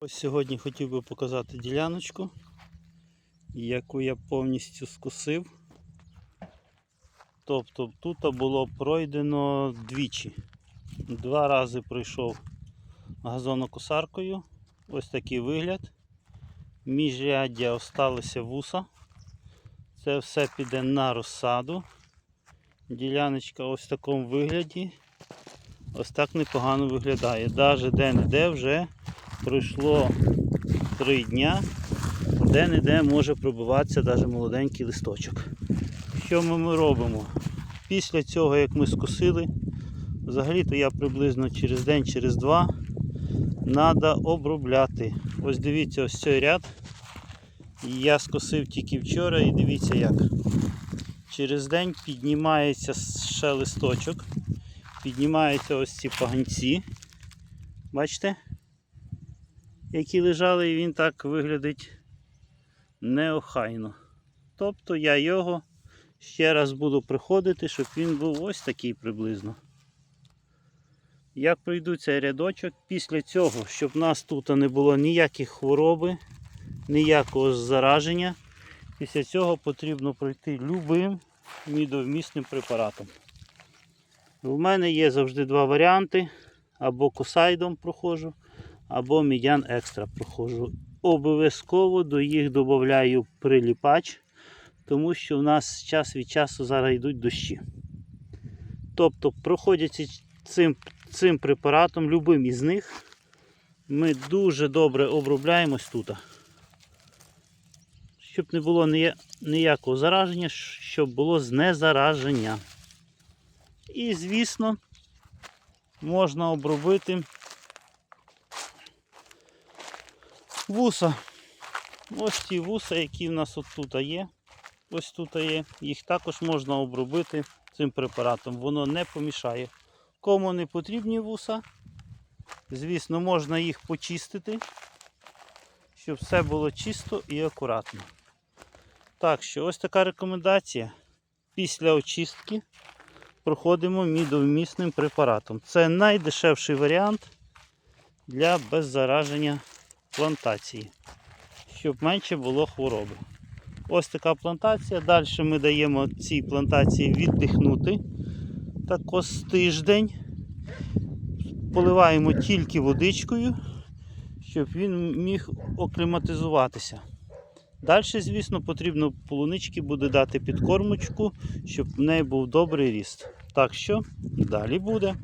Ось сьогодні хотів би показати діляночку, яку я повністю скосив. Тобто тут було пройдено двічі. Два рази пройшов газонокосаркою. Ось такий вигляд. Міжряддя осталися вуса. Це все піде на розсаду. Діляночка ось в такому вигляді. Ось так непогано виглядає. Навіть де-не-де вже пройшло 3 дня, де-не-де може пробиватися навіть молоденький листочок. Що ми, ми робимо? Після цього, як ми скосили, взагалі-то я приблизно через день, через два треба обробляти. Ось дивіться, ось цей ряд. Я скосив тільки вчора і дивіться як. Через день піднімається ще листочок, піднімаються ось ці поганці. Бачите? Які лежали, і він так виглядить неохайно. Тобто я його ще раз буду приходити, щоб він був ось такий приблизно. Як пройду цей рядочок, після цього, щоб в нас тут не було ніяких хвороби, ніякого зараження, після цього потрібно пройти любим мідовмісним препаратом. У мене є завжди два варіанти. Або косайдом проходжу, або мідян екстра проходжу. Обов'язково до їх додаю приліпач, тому що в нас час від часу зараз йдуть дощі. Тобто, проходячи цим, цим препаратом, любим із них, ми дуже добре обробляємось тут. Щоб не було ніякого зараження, щоб було знезараження. І, звісно, можна обробити вуса. Ось ті вуса, які в нас от тут є. Ось тут є. Їх також можна обробити цим препаратом. Воно не помішає. Кому не потрібні вуса, звісно, можна їх почистити, щоб все було чисто і акуратно. Так що, ось така рекомендація. Після очистки проходимо мідовмісним препаратом. Це найдешевший варіант для беззараження плантації, щоб менше було хвороби. Ось така плантація. Далі ми даємо цій плантації віддихнути також тиждень. Поливаємо тільки водичкою, щоб він міг окліматизуватися. Далі, звісно, потрібно полунички буде дати підкормочку, щоб в неї був добрий ріст. Так що далі буде.